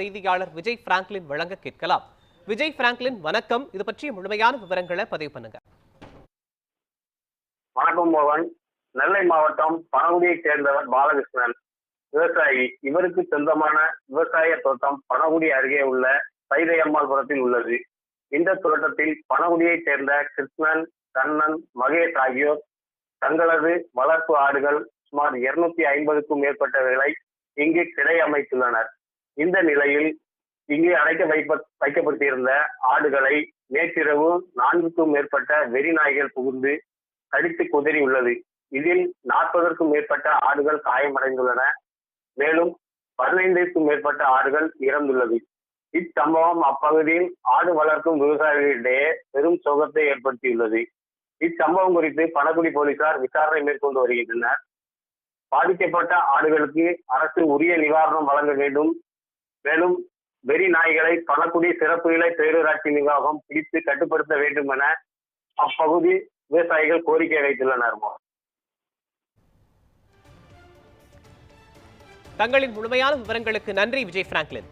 செய்தியாளர் விஜய் பிராங்க்லின் வழங்க கேட்கலாம். விஜய் பிராங்க்லின் வணக்கம். இது பற்றிய முழுமையான விவரங்களை பதிவு பண்ணுங்க. வணக்கம் மோகன். நெல்லை மாவட்டம் பனகுடியைச் சேர்ந்தவர் பாலகிருஷ்ணன். விவசாயி. இவருக்கு சொந்தமான விவசாய தோட்டம் பனகுடி அருகே உள்ள சைதையம்மாள்புரத்தில் உள்ளது. இந்த தோட்டத்தில் பனகுடியைச் சேர்ந்த கிருஷ்ணன் கண்ணன் மகேஷ் ஆகியோர் தங்களது வளர்ப்பு ஆடுகள் சுமார் இருநூத்தி ஐம்பதுக்கும் மேற்பட்டவர்களை இங்கு கிடை அமைத்துள்ளனர். இந்த நிலையில் இங்கே அடைக்க வைப்ப வைக்கப்பட்டிருந்த ஆடுகளை நேற்றிரவு நான்குக்கும் மேற்பட்ட வெறி நாய்கள் புகுந்து கடித்து குதறியுள்ளது இதில் நாற்பதற்கும் மேற்பட்ட ஆடுகள் காயமடைந்துள்ளன. மேலும் பதினைந்திற்கும் மேற்பட்ட ஆடுகள் இறந்துள்ளது. இச்சம்பவம் அப்பகுதியில் ஆடு வளர்க்கும் விவசாயிகளிடையே பெரும் சோகத்தை ஏற்படுத்தியுள்ளது. இச்சம்பவம் குறித்து பணக்குடி போலீசார் விசாரணை மேற்கொண்டு வருகின்றனர். பாதிக்கப்பட்ட ஆடுகளுக்கு அரசு உரிய நிவாரணம் வழங்க வேண்டும். மேலும் வெறி நாய்களை பணக்குடி சிறப்பு இலை பேரூராட்சி நிர்வாகம் பிடித்து கட்டுப்படுத்த வேண்டும் என அப்பகுதி விவசாயிகள் கோரிக்கை வைத்துள்ளனர் தங்களின் முழுமையான விவரங்களுக்கு நன்றி விஜய் பிராங்க்லின்.